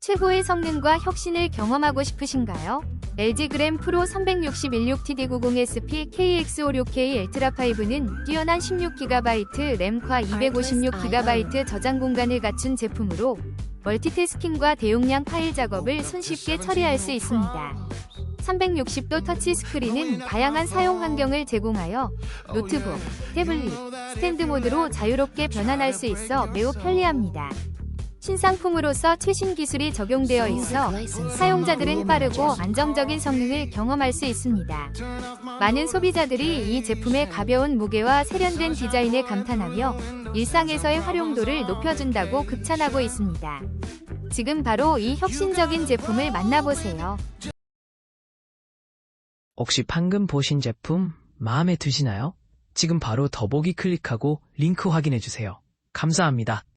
최고의 성능과 혁신을 경험하고 싶으신가요? LG 그램 프로 361-6TD90SP KX56K 엘트라 5는 뛰어난 16GB 램과 256GB 저장 공간을 갖춘 제품으로 멀티태스킹과 대용량 파일 작업을 손쉽게 처리할 수 있습니다. 360도 터치 스크린은 다양한 사용 환경을 제공하여 노트북, 태블릿, 스탠드 모드로 자유롭게 변환할 수 있어 매우 편리합니다. 신상품으로서 최신 기술이 적용되어 있어 사용자들은 빠르고 안정적인 성능을 경험할 수 있습니다. 많은 소비자들이 이 제품의 가벼운 무게와 세련된 디자인에 감탄하며 일상에서의 활용도를 높여준다고 극찬하고 있습니다. 지금 바로 이 혁신적인 제품을 만나보세요. 혹시 방금 보신 제품 마음에 드시나요? 지금 바로 더보기 클릭하고 링크 확인해주세요. 감사합니다.